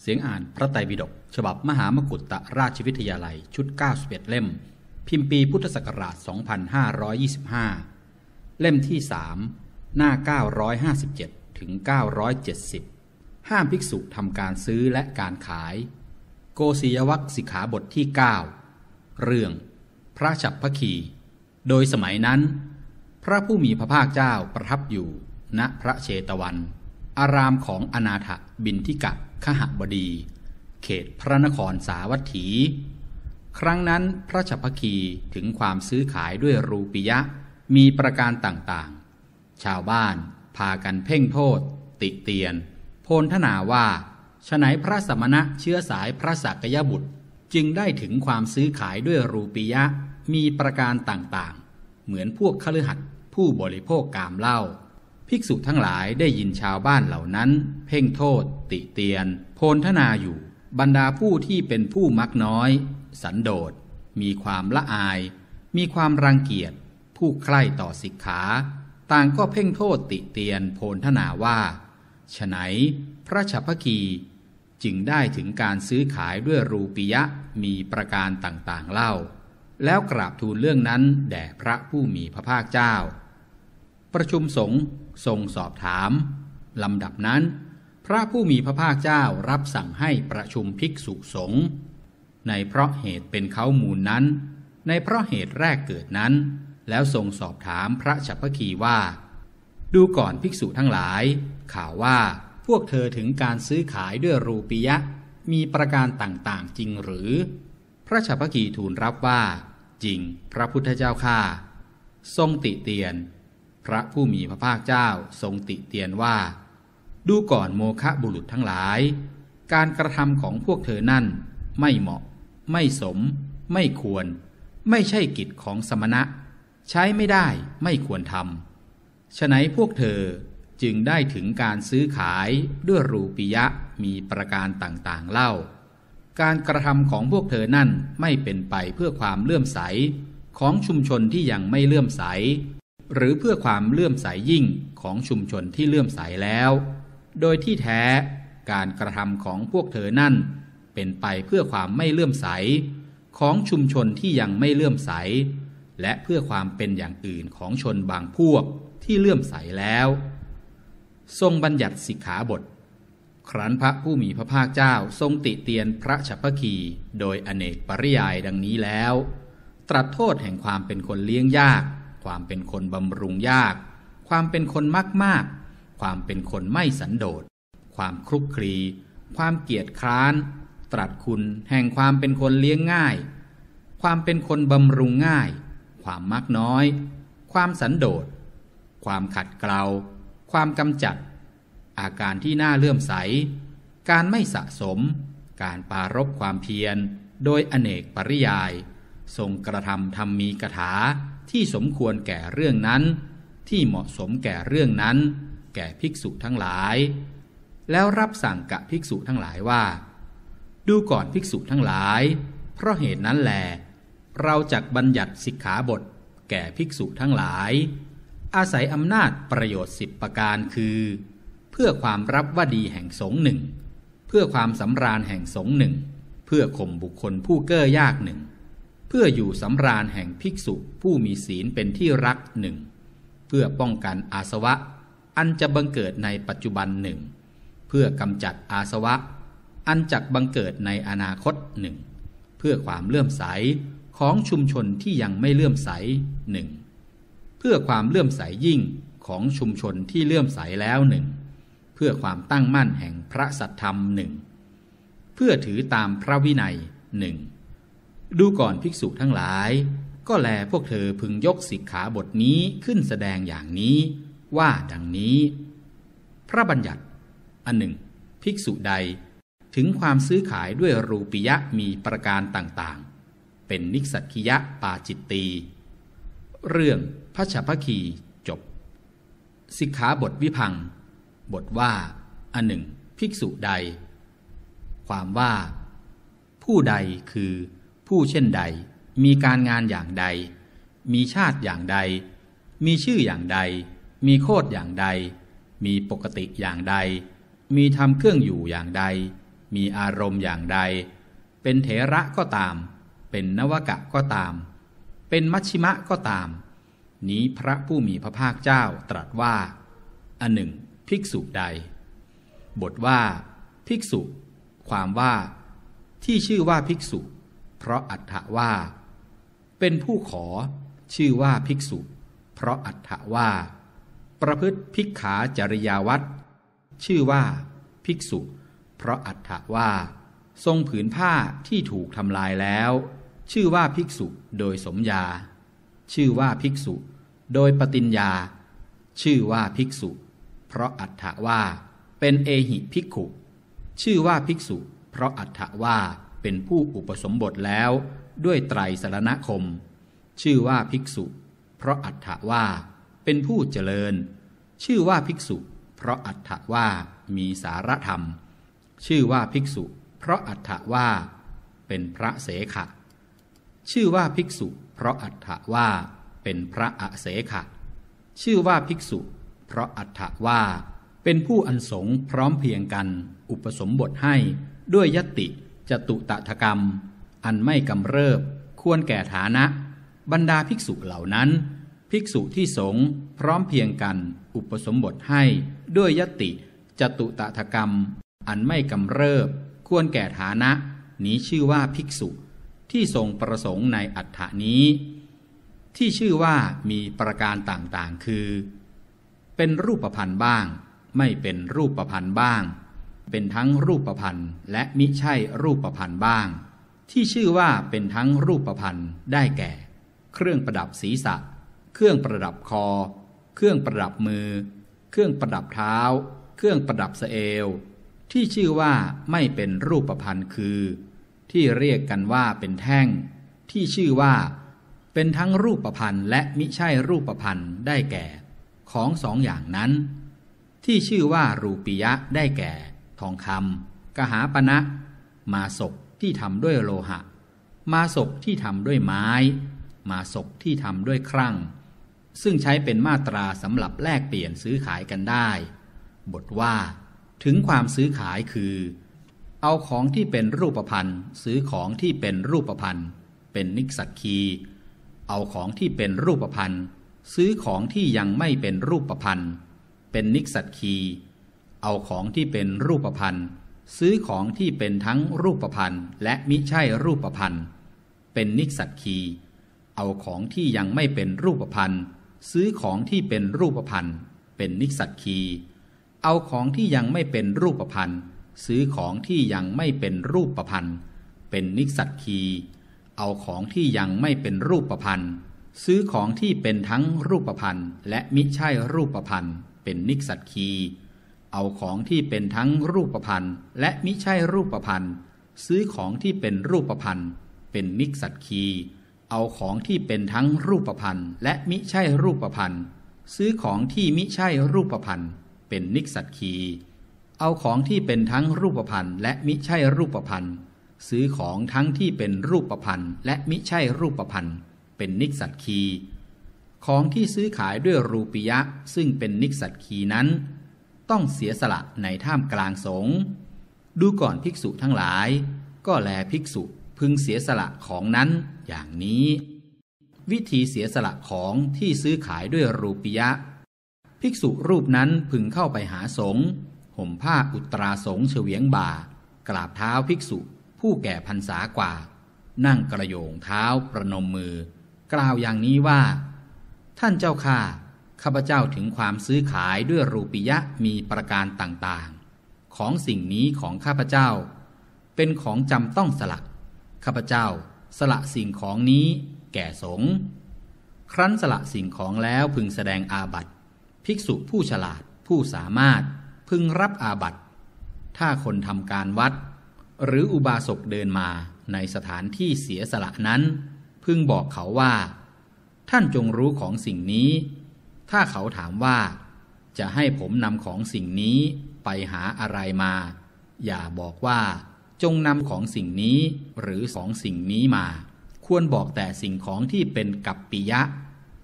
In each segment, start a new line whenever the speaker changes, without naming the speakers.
เสียงอ่านพระไตรปิฎกฉบับมหามกุฏตราชวิทยาลัยชุด 91 เล่ม พิมพ์ปีพุทธศักราช 2525 เล่มที่ 3 หน้า 957 ถึง 970 ห้ามภิกษุทำการซื้อและการขาย โกศิยวัคสิกขาบทที่ 9 เรื่องพระฉับพคี โดยสมัยนั้น พระผู้มีพระภาคเจ้าประทับอยู่ณพระเชตวัน อารามของอนาถบินทิกะ ขหบดี เขตพระนครสาวัตถี ครั้งนั้นพระฉัพพคีถึงความซื้อขายด้วยรูปิยะมีประการต่างๆ ชาวบ้านพากันเพ่งโทษ ติเตียน โพนทนาว่าฉไหนพระสมณะเชื้อสายพระสักยบุตรจึงได้ถึงความซื้อขายด้วยรูปิยะมีประการต่างๆ เหมือนพวกคฤหัสถ์ผู้บริโภคกามเหล้า ภิกษุทั้งหลายได้ยินชาวบ้านเหล่านั้น เพ่งโทษ ติเตียน โพนทนาอยู่ บรรดาผู้ที่เป็นผู้มักน้อย สันโดษ มีความละอาย มีความรังเกียจ ผู้ใคร่ต่อสิกขา ต่างก็เพ่งโทษติเตียน โพนทนาว่าฉไหนพระฉัพพคีจึงได้ถึงการซื้อขายด้วยรูปิยะมีประการต่างๆเล่า แล้วกราบทูลเรื่องนั้นแด่พระผู้มีพระภาคเจ้า ประชุมสงฆ์ ทรงสอบถามลำดับนั้น พระผู้มีพระภาคเจ้ารับสั่งให้ประชุมภิกษุสงฆ์ในเพราะเหตุเป็นเขามูลนั้น ในเพราะเหตุแรกเกิดนั้น แล้วทรงสอบถามพระฉัพพคีว่า ดูก่อนภิกษุทั้งหลาย ข่าวว่าพวกเธอถึงการซื้อขายด้วยรูปียะมีประการต่างๆจริงหรือ พระฉัพพคีทูลรับว่า จริง พระพุทธเจ้าข้าทรงติเตียน พระผู้มีพระภาคเจ้าทรงติเตียนว่า ดูก่อนโมคะบุรุษทั้งหลาย การกระทำของพวกเธอนั่น ไม่เหมาะ ไม่สม ไม่ควร ไม่ใช่กิจของสมณะ ใช้ไม่ได้ไม่ควรทำฉะนั้นพวกเธอจึงได้ถึงการซื้อขายด้วยรูปิยะมีประการต่างๆเล่า การกระทำของพวกเธอนั่นไม่เป็นไปเพื่อความเลื่อมใสของชุมชนที่ยังไม่เลื่อมใส หรือเพื่อความเลื่อมใสยยิ่งของชุมชนที่เลื่อมใสแล้ว โดยที่แท้การกระทำของพวกเธอนั่น เป็นไปเพื่อความไม่เลื่อมใส ของชุมชนที่ยังไม่เลื่อมใส และเพื่อความเป็นอย่างอื่นของชนบางพวกที่เลื่อมใสแล้ว ทรงบัญญัติสิกขาบท ครั้นพระผู้มีพระภาคเจ้าทรงติเตียนพระฉัพพคีโดยอเนกปริยายดังนี้แล้ว ตรัสโทษแห่งความเป็นคนเลี้ยงยาก ความเป็นคนบำรุงยาก ความเป็นคนมากมากความเป็นคนไม่สันโดษ ความคลุกคลี ความเกียจคร้าน ตรัสคุณแห่งความเป็นคนเลี้ยงง่าย ความเป็นคนบำรุงง่าย ความมักน้อย ความสันโดษ ความขัดเกลา ความกำจัด อาการที่น่าเลื่อมใส การไม่สะสม การปารบความเพียร โดยอเนกปริยาย ทรงกระทำทำมีกถาที่สมควรแก่เรื่องนั้น ที่เหมาะสมแก่เรื่องนั้น แก่ภิกษุทั้งหลาย แล้วรับสั่งกับภิกษุทั้งหลายว่า ดูก่อนภิกษุทั้งหลาย เพราะเหตุนั้นแหลเราจักบัญญัติสิกขาบท แก่ภิกษุทั้งหลาย อาศัยอำนาจประโยชน์สิบประการคือ เพื่อความรับว่าดีแห่งสงหนึ่ง เพื่อความสำราญแห่งสงหนึ่ง เพื่อข่มบุคคลผู้เก้อยากหนึ่ง เพื่ออยู่สำราญแห่งภิกษุผู้มีศีลเป็นที่รักหนึ่งเพื่อป้องกันอาสวะ อันจะบังเกิดในปัจจุบันหนึ่งเพื่อกำจัดอาสวะ อันจักบังเกิดในอนาคตหนึ่งเพื่อความเลื่อมใสของชุมชนที่ยังไม่เลื่อมใสหนึ่งเพื่อความเลื่อมใสยิ่งของชุมชนที่เลื่อมใสแล้วหนึ่งเพื่อความตั้งมั่นแห่งพระสัทธรรมหนึ่งเพื่อถือตามพระวินัยหนึ่ง ดูก่อนภิกษุทั้งหลาย ก็แลพวกเธอพึงยกสิกขาบทนี้ขึ้นแสดงอย่างนี้ ว่าดังนี้ พระบัญญัติ อันหนึ่ง ภิกษุใดถึงความซื้อขายด้วยรูปิยะมีประการต่างๆ เป็นนิสักิยะปาจิตตี เรื่องพระชพคีจบ สิกขาบทวิพัง บทว่า อันหนึ่ง ภิกษุใด ความว่า ผู้ใดคือ ผู้เช่นใด มีการงานอย่างใด มีชาติอย่างใด มีชื่ออย่างใด มีโคดอย่างใด มีปกติอย่างใด มีทำเครื่องอยู่อย่างใด มีอารมณ์อย่างใด เป็นเถระก็ตาม เป็นนวกะก็ตาม เป็นมัชชิมะก็ตาม นี้พระผู้มีพระภาคเจ้าตรัสว่า อันหนึ่ง ภิกษุใด บทว่า ภิกษุ ความว่า ที่ชื่อว่าภิกษุ เพราะอัฏฐว่า เป็นผู้ขอชื่อว่าภิกษุ เพราะอัฏฐว่า ประพฤติภิกขาจริยาวัดชื่อว่าภิกษุ เพราะอัฏฐว่า ทรงผืนผ้าที่ถูกทำลายแล้ว ชื่อว่าภิกษุโดยสมญาชื่อว่าภิกษุ โดยปฏิญญา ชื่อว่าภิกษุ เพราะอัฏฐว่า เป็นเอหิภิกขุ ชื่อว่าภิกษุ เพราะอัฏฐว่า เป็นผู้อุปสมบทแล้วด้วยไตรสรณคม ชื่อว่าภิกษุ เพราะอัฏฐว่า เป็นผู้เจริญ ชื่อว่าภิกษุ เพราะอัฏฐว่ามีสารธรรม ชื่อว่าภิกษุ เพราะอัฏฐว่า เป็นพระเสขะ ชื่อว่าภิกษุ เพราะอัฏฐว่า เป็นพระอเสขะ ชื่อว่าภิกษุ เพราะอัฏฐว่า เป็นผู้อันสงพร้อมเพียงกัน อุปสมบทให้ด้วยยติ จตุตถกรรม อันไม่กำเริบ ควรแก่ฐานะ บรรดาภิกษุเหล่านั้น ภิกษุที่สงพร้อมเพียงกัน อุปสมบทให้ด้วยยติจตุตถกรรม อันไม่กำเริบ ควรแก่ฐานะ นี้ชื่อว่าภิกษุที่ทรงประสงค์ในอัฏฐานี้ ที่ชื่อว่ามีประการต่างๆ คือ เป็นรูปพันธ์บ้าง ไม่เป็นรูปพันธ์บ้าง เป็นทั้งรูปประพันธ์และมิใช่รูปประพันธ์บ้าง ที่ชื่อว่าเป็นทั้งรูปประพันธ์ได้แก่ เครื่องประดับศีรษะ เครื่องประดับคอ เครื่องประดับมือ เครื่องประดับเท้า เครื่องประดับสเอว ที่ชื่อว่าไม่เป็นรูปประพันธ์คือ ที่เรียกกันว่าเป็นแท่ง ที่ชื่อว่า เป็นทั้งรูปประพันธ์และมิใช่รูปประพันธ์ได้แก่ ของสองอย่างนั้น ที่ชื่อว่ารูปิยะได้แก่ ทองคำกหาปณะมาศกที่ทำด้วยโลหะ มาศกที่ทำด้วยไม้ มาศกที่ทำด้วยครั่ง ซึ่งใช้เป็นมาตราสำหรับแลกเปลี่ยนซื้อขายกันได้ บทว่า ถึงความซื้อขายคือ เอาของที่เป็นรูปพันธ์ซื้อของที่เป็นรูปพันธ์เป็นนิสักคี เอาของที่เป็นรูปพันธ์ซื้อของที่ยังไม่เป็นรูปพันธ์เป็นนิสัตคี เอาของที่เป็นรูปพันธ์ซื้อของที่เป็นทั้งรูปพันธ์และมิใช่รูปพันธ์เป็นนิสัตคี เอาของที่ยังไม่เป็นรูปพันธ์ซื้อของที่เป็นรูปพันธ์เป็นนิสัตคี เอาของที่ยังไม่เป็นรูปพันธ์ซื้อของที่ยังไม่เป็นรูปพันธ์เป็นนิสัตคี เอาของที่ยังไม่เป็นรูปพันธ์ซื้อของที่เป็นทั้งรูปพันธ์และมิใช่รูปพันธ์เป็นนิสัตคี เอาของที่เป็นทั้งรูปพันธ์และมิใช่รูปพันธ์ซื้อของที่เป็นรูปพันธ์เป็นนิกสัตคี เอาของที่เป็นทั้งรูปพันธ์และมิใช่รูปพันธ์ซื้อของที่มิใช่รูปพันธ์เป็นนิกสัตคี เอาของที่เป็นทั้งรูปพันธ์และมิใช่รูปพันธ์ซื้อของทั้งที่เป็นรูปพันธ์และมิใช่รูปพันธ์เป็นนิกสัตคี ของที่ซื้อขายด้วยรูปิยะซึ่งเป็นนิกสัตคีนั้น ต้องเสียสละในท่ามกลางสงฆ์ดูก่อนภิกษุทั้งหลาย ก็แลภิกษุพึงเสียสละของนั้นอย่างนี้ วิธีเสียสละของที่ซื้อขายด้วยรูปิยะ ภิกษุรูปนั้นพึงเข้าไปหาสงฆ์ห่มผ้าอุตราสงฆ์เฉวียงบ่า กราบเท้าภิกษุผู้แก่พรรษากว่า นั่งกระโยงเท้าประนมมือ กล่าวอย่างนี้ว่า ท่านเจ้าข้า ข้าพเจ้าถึงความซื้อขายด้วยรูปิยะมีประการต่างๆ ของสิ่งนี้ของข้าพเจ้า เป็นของจำต้องสละข้าพเจ้าสละสิ่งของนี้แก่สงฆ์ครั้นสละสิ่งของแล้วพึงแสดงอาบัติภิกษุผู้ฉลาดผู้สามารถพึงรับอาบัติถ้าคนทำการวัด หรืออุบาสกเดินมาในสถานที่เสียสละนั้น พึงบอกเขาว่า ท่านจงรู้ของสิ่งนี้ ถ้าเขาถามว่า จะให้ผมนำของสิ่งนี้ไปหาอะไรมา อย่าบอกว่า จงนำของสิ่งนี้หรือสองสิ่งนี้มา ควรบอกแต่สิ่งของที่เป็นกัปปิยะ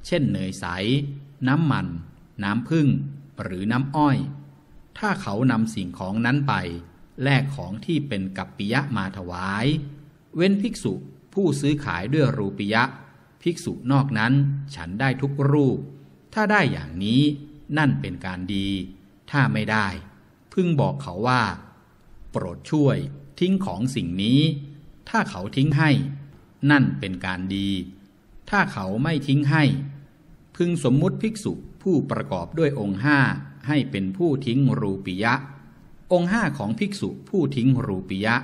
เช่นเนยใส น้ำมัน น้ำผึ้งหรือน้ำอ้อย ถ้าเขานำสิ่งของนั้นไป แลกของที่เป็นกัปปิยะมาถวาย เว้นภิกษุผู้ซื้อขายด้วยรูปิยะ ภิกษุนอกนั้นฉันได้ทุกรูป ถ้าได้อย่างนี้นั่นเป็นการดี ถ้าไม่ได้ พึงบอกเขาว่า โปรดช่วยทิ้งของสิ่งนี้ ถ้าเขาทิ้งให้ นั่นเป็นการดี ถ้าเขาไม่ทิ้งให้ พึงสมมุติภิกษุผู้ประกอบด้วยองค์ห้าให้เป็นผู้ทิ้งรูปิยะ องค์ห้าของภิกษุผู้ทิ้งรูปิยะ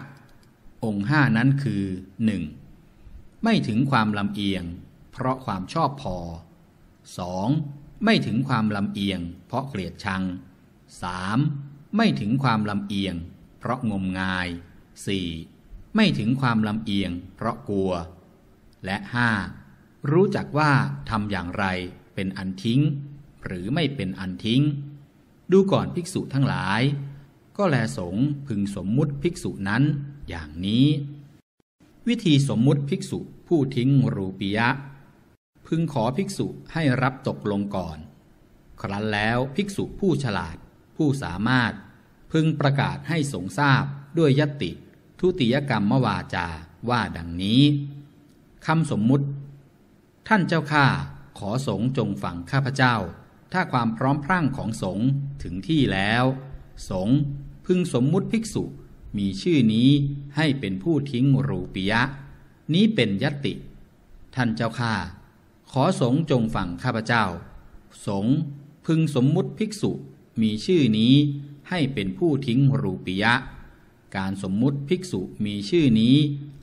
องค์ห้านั้นคือหนึ่งไม่ถึงความลำเอียง เพราะความชอบพอ 2. ไม่ถึงความลำเอียง เพราะเกลียดชัง 3. ไม่ถึงความลำเอียง เพราะงมงาย 4. ไม่ถึงความลำเอียง เพราะกลัว และ 5. รู้จักว่าทำอย่างไรเป็นอันทิ้ง หรือไม่เป็นอันทิ้ง ดูก่อนภิกษุทั้งหลาย ก็แลสงพึงสมมุติภิกษุนั้นอย่างนี้ วิธีสมมุติภิกษุผู้ทิ้งรูปียะ พึงขอภิกษุให้รับตกลงก่อน ครั้นแล้วภิกษุผู้ฉลาด ผู้สามารถ พึงประกาศให้สงทราบด้วยยติ ทุติยกรรมมวาจาว่าดังนี้คำสมมุติ ท่านเจ้าข้าขอสงจงฝังข้าพเจ้า ถ้าความพร้อมพรั่งของสงถึงที่แล้ว สงพึงสมมุติภิกษุมีชื่อนี้ให้เป็นผู้ทิ้งรูปิยะ นี้เป็นยติ ท่านเจ้าข้า ขอสงจงฝังข้าพเจ้า สงพึงสมมุติภิกษุมีชื่อนี้ให้เป็นผู้ทิ้งรูปิยะ การสมมุติภิกษุมีชื่อนี้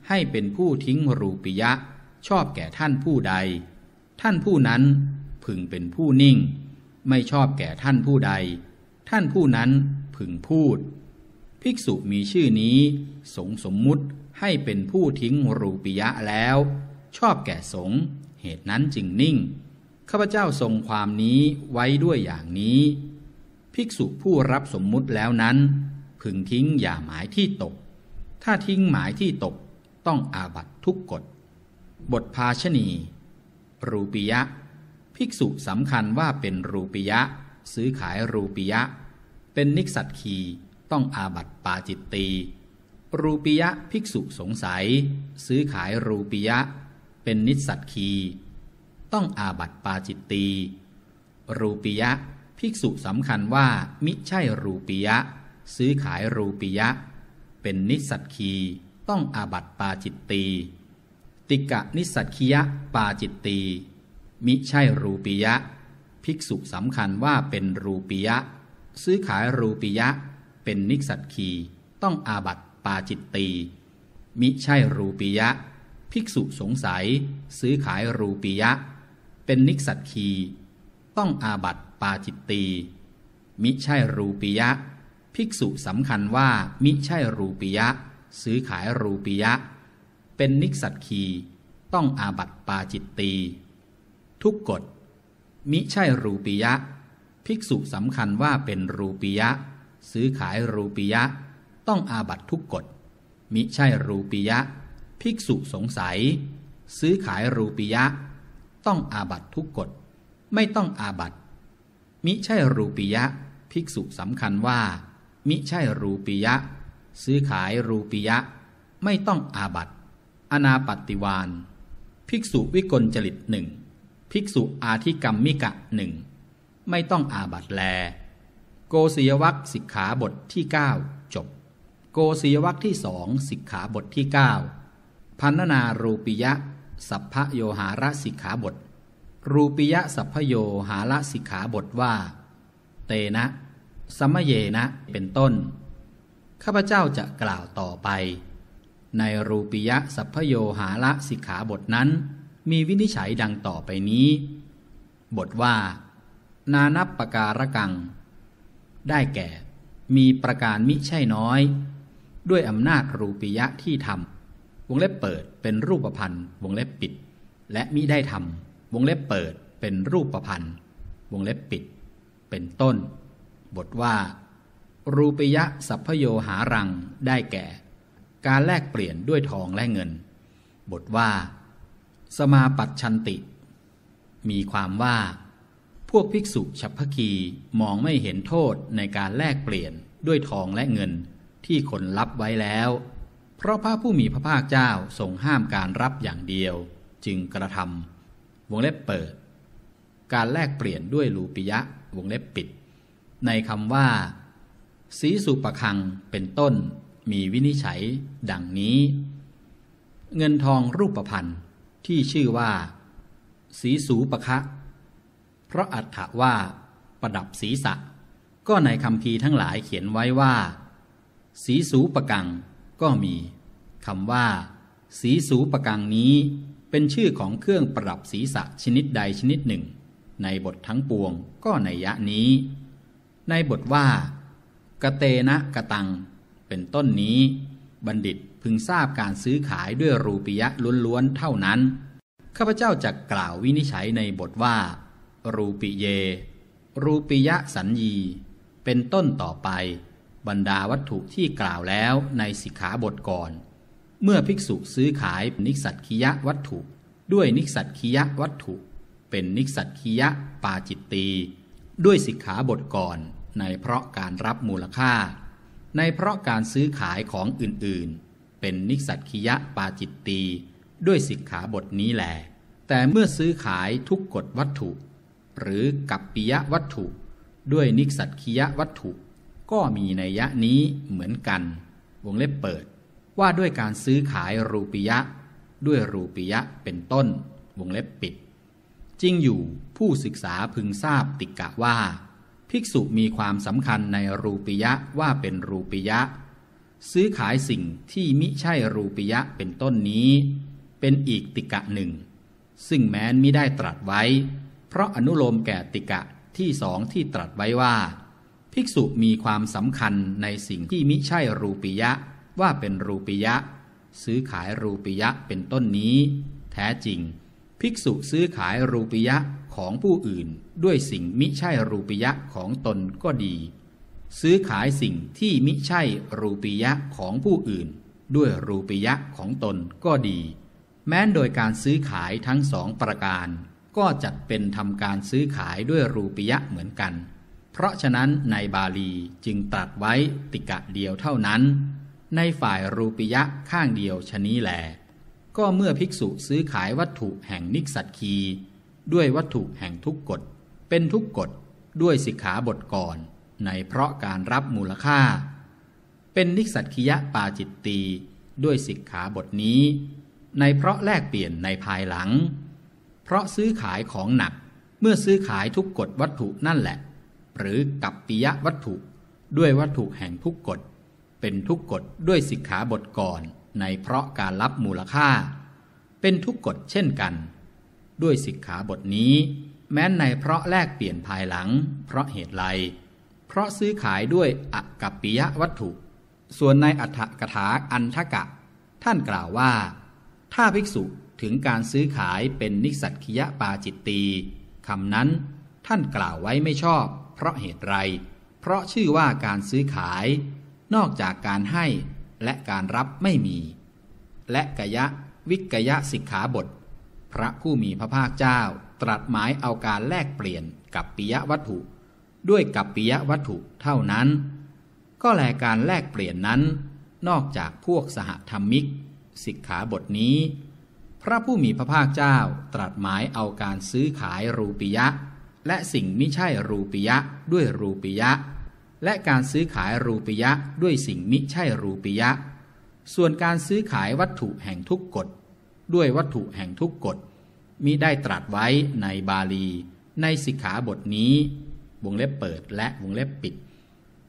ให้เป็นผู้ทิ้งรูปิยะ ชอบแก่ท่านผู้ใด ท่านผู้นั้นพึงเป็นผู้นิ่ง ไม่ชอบแก่ท่านผู้ใด ท่านผู้นั้นพึงพูด ภิกษุมีชื่อนี้ สงสมมุติให้เป็นผู้ทิ้งรูปิยะแล้ว ชอบแก่สง เหตุนั้นจึงนิ่ง ข้าพเจ้าทรงความนี้ไว้ด้วยอย่างนี้ ภิกษุผู้รับสมมุติแล้วนั้น พึงทิ้งอย่าหมายที่ตก ถ้าทิ้งหมายที่ตกต้องอาบัตทุกกฎ บทภาชณี รูปิยะ ภิกษุสำคัญว่าเป็นรูปิยะ ซื้อขายรูปิยะ เป็นนิกสัตคีต้องอาบัตปาจิตตีรูปิยะภิกษุสงสัย ซื้อขายรูปิยะ เป็นนิสสัตคี ต้องอาบัตปาจิตตี รูปิยะ ภิกษุสำคัญว่ามิใช่รูปิยะ ซื้อขายรูปิยะ เป็นนิสสัตคี ต้องอาบัตปาจิตตี ติกะนิสสัตคียะปาจิตตี มิใช่รูปิยะ ภิกษุสำคัญว่าเป็นรูปิยะ ซื้อขายรูปิยะ เป็นนิสัตคี ต้องอาบัตปาจิตตี มิใช่รูปิยะ ภิกษุสงสัย ซื้อขายรูปิยะ เป็นนิสัตคี ต้องอาบัตปาจิตตีมิใช่รูปิยะ ภิกษุสำคัญว่ามิใช่รูปิยะ ซื้อขายรูปิยะ เป็นนิสัตคี ต้องอาบัตปาจิตตีทุกกฎ มิใช่รูปิยะ ภิกษุสำคัญว่าเป็นรูปิยะ ซื้อขายรูปิยะ ต้องอาบัตทุกกฎมิใช่รูปิยะ ภิกษุสงสัย ซื้อขายรูปิยะ ต้องอาบัตทุกกฎ ไม่ต้องอาบัตมิใช่รูปิยะ ภิกษุสำคัญว่า มิใช่รูปิยะ ซื้อขายรูปิยะ ไม่ต้องอาบัตอนาปฏิวานภิกษุวิกลจริตหนึ่งภิกษุอาธิกรรมมิกะหนึ่งไม่ต้องอาบัตแล โกศยวัคสิกขาบทที่ 9 จบ โกศยวัคที่สองสิกขาบทที่ 9 พันนารูปิยะ สัพพโยหาระสิกขาบท รูปิยะสัพพโยหาระสิกขาบทว่า เตนะสมเยนะเป็นต้น ข้าพเจ้าจะกล่าวต่อไป ในรูปิยะสัพพโยหาระสิกขาบทนั้น มีวินิจฉัยดังต่อไปนี้ บทว่า นานับปการกัง ได้แก่ มีประการมิใช่น้อย ด้วยอำนาจรูปิยะที่ทำ วงเล็บเปิดเป็นรูปพันธ์วงเล็บปิด และมิได้ทำวงเล็บเปิดเป็นรูปพันธ์วงเล็บปิด เป็นต้น บทว่า รูปิยะสัพพโยหารังได้แก่ การแลกเปลี่ยนด้วยทองและเงิน บทว่า สมาปัตชันติ มีความว่า พวกภิกษุฉัพพคีมองไม่เห็นโทษในการแลกเปลี่ยนด้วยทองและเงินที่ที่คนรับไว้แล้ว เพราะพระผู้มีพระภาคเจ้าทรงห้ามการรับอย่างเดียว จึงกระทำวงเล็บเปิด การแลกเปลี่ยนด้วยรูปิยะวงเล็บปิด ในคำว่า สีสุปคังเป็นต้นมีวินิจฉัย ดังนี้ เงินทองรูปพันธ์ที่ชื่อว่า สีสูปะคะ เพราะอัฏฐว่า ประดับศีรษะ ก็ในคำพีทั้งหลายเขียนไว้ว่า สีสูปะกัง ก็มีคำว่า สีสูปะกังนี้ เป็นชื่อของเครื่องประดับศีรษะชนิดใดชนิดหนึ่ง ในบททั้งปวงก็ในยะนี้ ในบทว่ากเตนะกะตัง เป็นต้นนี้ บัณฑิตพึงทราบการซื้อขายด้วยรูปิยะล้วนๆเท่านั้น ข้าพเจ้าจะกล่าววินิจฉัยในบทว่า รูปิเย รูปิยะสัญญี เป็นต้นต่อไป บรรดาวัตถุที่กล่าวแล้วในสิกขาบทก่อน เมื่อภิกษุซื้อขายนิสัตคิยะวัตถุ ด้วยนิสัตคิยะวัตถุ เป็นนิสัตคิยะปาจิตตีด้วยสิกขาบทก่อน ในเพราะการรับมูลค่า ในเพราะการซื้อขายของอื่นๆ เป็นนิสัตคิยะปาจิตตีด้วยสิกขาบทนี้แหลแต่เมื่อซื้อขายทุกกฎวัตถุ หรือกับปิยะวัตถุ ด้วยนิสัตคิยะวัตถุ ก็มีในยะนี้เหมือนกัน วงเล็บเปิด ว่าด้วยการซื้อขายรูปิยะ ด้วยรูปิยะเป็นต้น วงเล็บปิด จริงอยู่ผู้ศึกษาพึงทราบติกะว่า ภิกษุมีความสำคัญในรูปิยะว่าเป็นรูปิยะ ซื้อขายสิ่งที่มิใช่รูปิยะเป็นต้นนี้ เป็นอีกติกะหนึ่ง ซึ่งแม้นมิได้ตรัสไว้ เพราะอนุโลมแก่ติกะที่สองที่ตรัสไว้ว่า ภิกษุมีความสำคัญในสิ่งที่มิใช่รูปิยะ ว่าเป็นรูปิยะ ซื้อขายรูปิยะเป็นต้นนี้ แท้จริง ภิกษุซื้อขายรูปิยะของผู้อื่น ด้วยสิ่งมิใช่รูปิยะของตนก็ดี ซื้อขายสิ่งที่มิใช่รูปิยะของผู้อื่น ด้วยรูปิยะของตนก็ดี แม้นโดยการซื้อขายทั้งสองประการ ก็จัดเป็นทำการซื้อขายด้วยรูปิยะเหมือนกัน เพราะฉะนั้นในบาลีจึงตรัสไว้ติกะเดียวเท่านั้น ในฝ่ายรูปิยะข้างเดียวชนี้แหลก็เมื่อภิกษุซื้อขายวัตถุแห่งนิสัตคี ด้วยวัตถุแห่งทุกกฎ เป็นทุกกฎด้วยสิกขาบทก่อน ในเพราะการรับมูลค่า เป็นนิสัตคิยะปาจิตตีด้วยสิกขาบทนี้ ในเพราะแลกเปลี่ยนในภายหลัง เพราะซื้อขายของหนักเมื่อซื้อขายทุกกฎวัตถุนั่นแหละ หรือกับปิยะวัตถุ ด้วยวัตถุแห่งทุกกฎ เป็นทุกกฎด้วยสิกขาบทก่อนในเพราะการรับมูลค่า เป็นทุกกฎเช่นกัน ด้วยสิกขาบทนี้ แม้นในเพราะแลกเปลี่ยนภายหลัง เพราะเหตุไร เพราะซื้อขายด้วยอกัปปิยะวัตถุ ส่วนในอัฏฐกถาอันทกะ ท่านกล่าวว่า ถ้าภิกษุถึงการซื้อขายเป็นนิสัตคิยะปาจิตตีคำนั้นท่านกล่าวไว้ไม่ชอบ เพราะเหตุไร เพราะชื่อว่าการซื้อขาย นอกจากการให้และการรับไม่มี และกยะวิกยะสิกขาบท พระผู้มีพระภาคเจ้า ตรัสหมายเอาการแลกเปลี่ยนกับปิยวัตถุ ด้วยกับปิยวัตถุเท่านั้น ก็แลการแลกเปลี่ยนนั้น นอกจากพวกสหธรรมิก สิกขาบทนี้ พระผู้มีพระภาคเจ้าตรัสหมายเอาการซื้อขายรูปิยะ และสิ่งมิใช่รูปิยะด้วยรูปิยะ และการซื้อขายรูปิยะด้วยสิ่งมิใช่รูปิยะ ส่วนการซื้อขายวัตถุแห่งทุกกฎ ด้วยวัตถุแห่งทุกกฎมิได้ตรัสไว้ในบาลี ในสิกขาบทนี้วงเล็บเปิดและวงเล็บปิด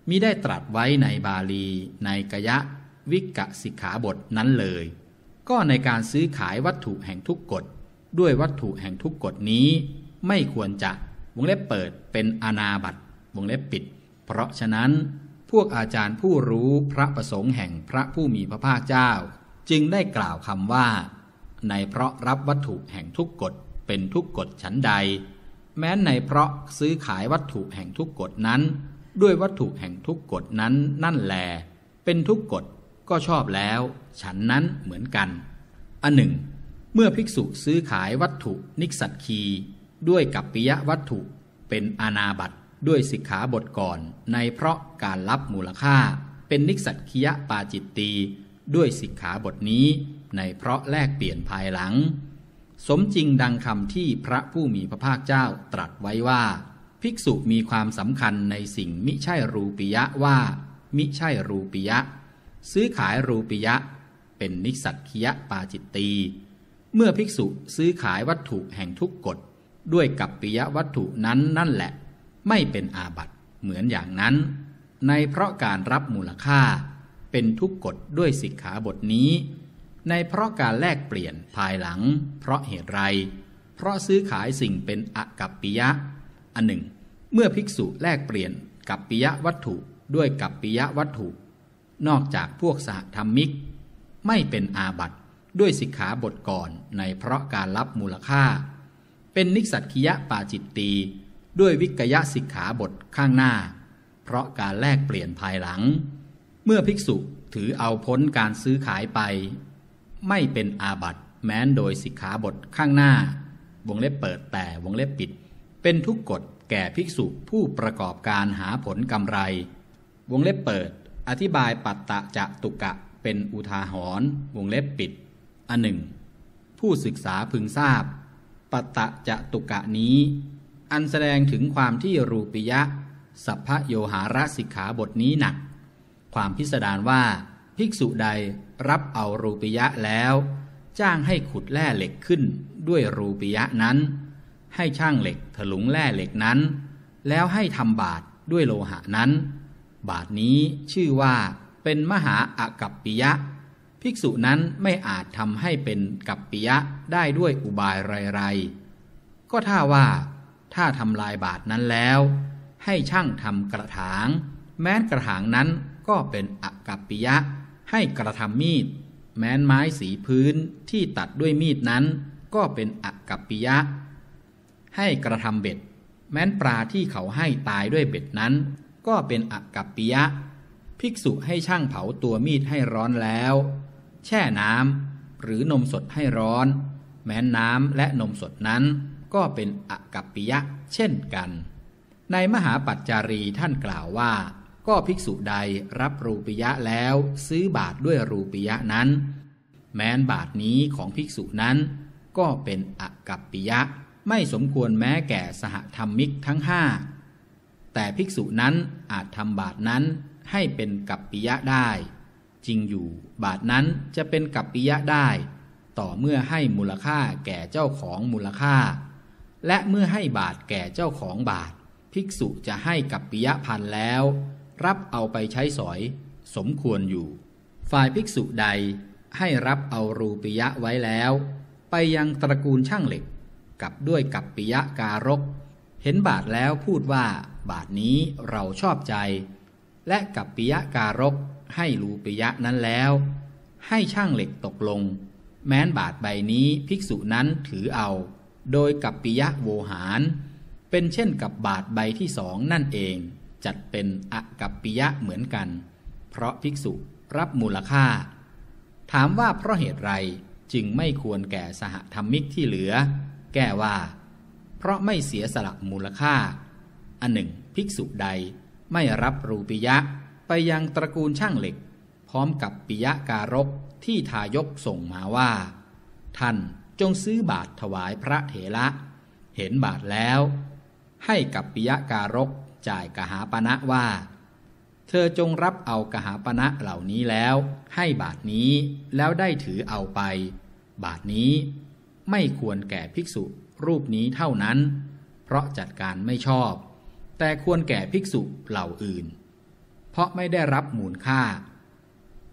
มิได้ตรัสไว้ในบาลี ในกยะ วิกะสิกขาบทนั้นเลย ก็ในการซื้อขายวัตถุแห่งทุกกฎ ด้วยวัตถุแห่งทุกกฎนี้ ไม่ควรจะ วงเล็บเปิดเป็นอนาบัตวงเล็บปิด เพราะฉะนั้น พวกอาจารย์ผู้รู้พระประสงค์แห่งพระผู้มีพระภาคเจ้า จึงได้กล่าวคำว่า ในเพราะรับวัตถุแห่งทุกกฎเป็นทุกกฎฉันใด แม้ในเพราะซื้อขายวัตถุแห่งทุกกฎนั้น ด้วยวัตถุแห่งทุกกฎนั้นนั่นแล เป็นทุกกฎก็ชอบแล้ว ฉันนั้นเหมือนกัน อันหนึ่ง เมื่อภิกษุซื้อขายวัตถุนิสัตคี ด้วยกับปิยวัตถุ เป็นอานาบัตด้วยสิกขาบทก่อน ในเพราะการรับมูลค่า เป็นนิสัตคิยะปาจิตตีด้วยสิกขาบทนี้ ในเพราะแลกเปลี่ยนภายหลัง สมจริงดังคำที่พระผู้มีพระภาคเจ้าตรัสไว้ว่า ภิกษุมีความสำคัญในสิ่งมิใช่รูปิยะว่า มิใช่รูปิยะ ซื้อขายรูปิยะ เป็นนิสัตคิยะปาจิตตีเมื่อภิกษุซื้อขายวัตถุแห่งทุกกฎ ด้วยกับปิยวัตถุนั้นนั่นแหละ ไม่เป็นอาบัติเหมือนอย่างนั้น ในเพราะการรับมูลค่า เป็นทุกกฎด้วยสิกขาบทนี้ ในเพราะการแลกเปลี่ยนภายหลัง เพราะเหตุไร เพราะซื้อขายสิ่งเป็นอกับปิยะ อันหนึ่ง เมื่อภิกษุแลกเปลี่ยนกับปิยวัตถุด้วยกับปิยวัตถุ นอกจากพวกสหธรรมิก ไม่เป็นอาบัติด้วยสิกขาบทก่อนในเพราะการรับมูลค่า เป็นนิสัตคิยะปาจิตตีด้วยวิกยะสิกขาบทข้างหน้า เพราะการแลกเปลี่ยนภายหลัง เมื่อภิกษุถือเอาพ้นการซื้อขายไป ไม่เป็นอาบัติแม้นโดยสิกขาบทข้างหน้า วงเล็บเปิดแต่วงเล็บปิด เป็นทุกกฎแก่ภิกษุผู้ประกอบการหาผลกำไร วงเล็บเปิด อธิบายปัตตะจะตุกะเป็นอุทาหรณ์วงเล็บปิด อันหนึ่ง ผู้ศึกษาพึงทราบ ปตตะจะตุกะนี้ อันแสดงถึงความที่รูปิยะ สัพพโยหาระสิกขาบทนี้หนัก ความพิสดารว่า ภิกษุใดรับเอารูปิยะแล้ว จ้างให้ขุดแร่เหล็กขึ้นด้วยรูปิยะนั้น ให้ช่างเหล็กถลุงแร่เหล็กนั้น แล้วให้ทำบาทด้วยโลหะนั้น บาทนี้ชื่อว่าเป็นมหาอากัปปิยะ ภิกษุนั้นไม่อาจทำให้เป็นกัปปิยะได้ด้วยอุบายไรๆ ก็ถ้าว่า ถ้าทำลายบาทนั้นแล้ว ให้ช่างทำกระถาง แม้นกระถางนั้นก็เป็นอกัปปิยะ ให้กระทำมีด แม้นไม้สีพื้นที่ตัดด้วยมีดนั้น ก็เป็นอกัปปิยะ ให้กระทำเบ็ด แม้นปลาที่เขาให้ตายด้วยเบ็ดนั้น ก็เป็นอกัปปิยะ ภิกษุให้ช่างเผาตัวมีดให้ร้อนแล้ว แช่น้ำหรือนมสดให้ร้อน แม้นน้ำและนมสดนั้นก็เป็นอกัปปิยะเช่นกัน ในมหาปัจจารีท่านกล่าวว่า ก็ภิกษุใดรับรูปิยะแล้วซื้อบาทด้วยรูปิยะนั้น แม้นบาทนี้ของภิกษุนั้น ก็เป็นอกัปปิยะไม่สมควรแม้แก่สหธรรมิกทั้งห้าแต่ภิกษุนั้นอาจทำบาทนั้นให้เป็นกัปปิยะได้ จริงอยู่ บาทนั้นจะเป็นกัปปิยะได้ ต่อเมื่อให้มูลค่าแก่เจ้าของมูลค่า และเมื่อให้บาทแก่เจ้าของบาท ภิกษุจะให้กัปปิยะพันแล้ว รับเอาไปใช้สอย สมควรอยู่ ฝ่ายภิกษุใดให้รับเอารูปิยะไว้แล้ว ไปยังตระกูลช่างเหล็ก กับด้วยกัปปิยะการก เห็นบาทแล้วพูดว่า บาทนี้เราชอบใจ และกับปิยะการก ให้รูปิยะนั้นแล้ว ให้ช่างเหล็กตกลง แม้นบาทใบนี้ภิกษุนั้นถือเอา โดยกับปิยะโวหาร เป็นเช่นกับบาทใบที่สองนั่นเอง จัดเป็นอกับปิยะเหมือนกัน เพราะภิกษุรับมูลค่า ถามว่าเพราะเหตุไรจึงไม่ควรแก่สหธรรมิกที่เหลือ แก้ว่า เพราะไม่เสียสละมูลค่า อันหนึ่ง ภิกษุใดไม่รับรูปิยะ ไปยังตระกูลช่างเหล็ก พร้อมกับปิยะการกที่ทายกส่งมาว่า ท่านจงซื้อบาทถวายพระเถระเห็นบาทแล้ว ให้กับปิยะการกจ่ายกหาปณะว่า เธอจงรับเอากหาปณะเหล่านี้แล้ว ให้บาทนี้แล้วได้ถือเอาไป บาทนี้ไม่ควรแก่ภิกษุรูปนี้เท่านั้น เพราะจัดการไม่ชอบ แต่ควรแก่ภิกษุเหล่าอื่น เพราะไม่ได้รับมูลค่า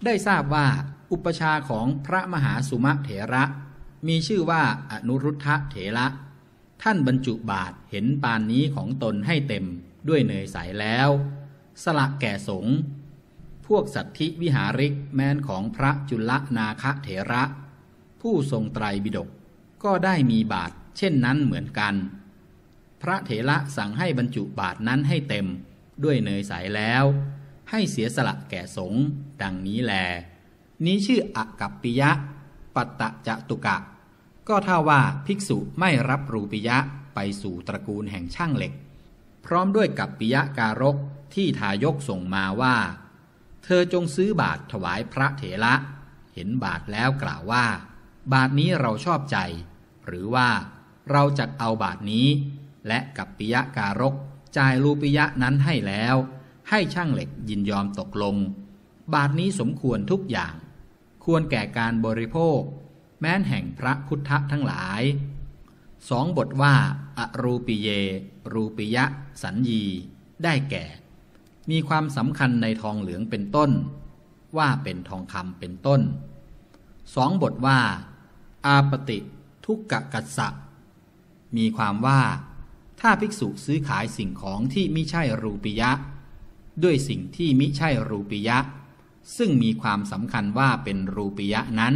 ได้ทราบว่าอุปชาของพระมหาสุมะเถระ มีชื่อว่าอนุรุทธะเถระ ท่านบรรจุบาทเห็นปานนี้ของตนให้เต็มด้วยเนยใสแล้ว สละแก่สงฆ์พวกสัตธิวิหาริกแม้นของพระจุลนาคเถระ ผู้ทรงไตรบิดกก็ได้มีบาทเช่นนั้นเหมือนกัน พระเถระสั่งให้บรรจุบาทนั้นให้เต็มด้วยเนยใสแล้ว ให้เสียสละแก่สงฆ์ดังนี้แล นี้ชื่ออกัปปิยะ ปัตตะจตุกะ ก็เท่าว่าภิกษุไม่รับรูปิยะไปสู่ตระกูลแห่งช่างเหล็ก พร้อมด้วยกับปิยะการกที่ทายกส่งมาว่า เธอจงซื้อบาทถวายพระเถระ เห็นบาทแล้วกล่าวว่า บาทนี้เราชอบใจ หรือว่าเราจะเอาบาทนี้ และกับปิยะการกจ่ายรูปิยะนั้นให้แล้ว ให้ช่างเหล็กยินยอมตกลง บาทนี้สมควรทุกอย่าง ควรแก่การบริโภค แม้นแห่งพระพุทธทั้งหลายสองบทว่าอรูปิเย รูปิยะ สัญญี ได้แก่ มีความสำคัญในทองเหลืองเป็นต้น ว่าเป็นทองคำเป็นต้นสองบทว่า อาปติทุกกะกัสสะ มีความว่า ถ้าภิกษุซื้อขายสิ่งของที่ไมิใช่รูปิยะ ด้วยสิ่งที่มิใช่รูปิยะ ซึ่งมีความสำคัญว่าเป็นรูปิยะนั้น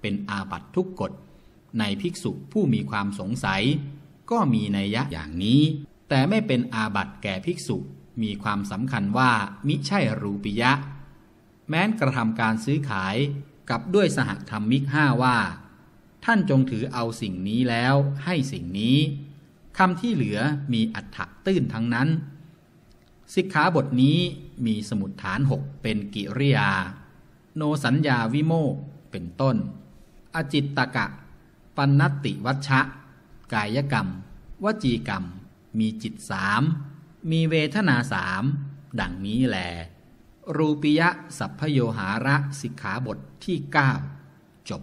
เป็นอาบัตทุกกฎ ในภิกษุผู้มีความสงสัย ก็มีนัยยะอย่างนี้ แต่ไม่เป็นอาบัตแก่ภิกษุมีความสำคัญว่ามิใช่รูปิยะ แม้นกระทำการซื้อขายกับด้วยสหธรรมิกห้าว่า ท่านจงถือเอาสิ่งนี้แล้วให้สิ่งนี้คำที่เหลือมีอัฏฐะตื้นทั้งนั้น สิกขาบทนี้มีสมุดฐานหกเป็นกิริยา โนสัญญาวิโมกเป็นต้น อจิตตกะ ปันนติวัชชะกายกรรม วจีกรรม มีจิตสามมีเวทนาสามดังนี้แลรูปิยะสัพพโยหาระสิกขาบทที่ 9 จบ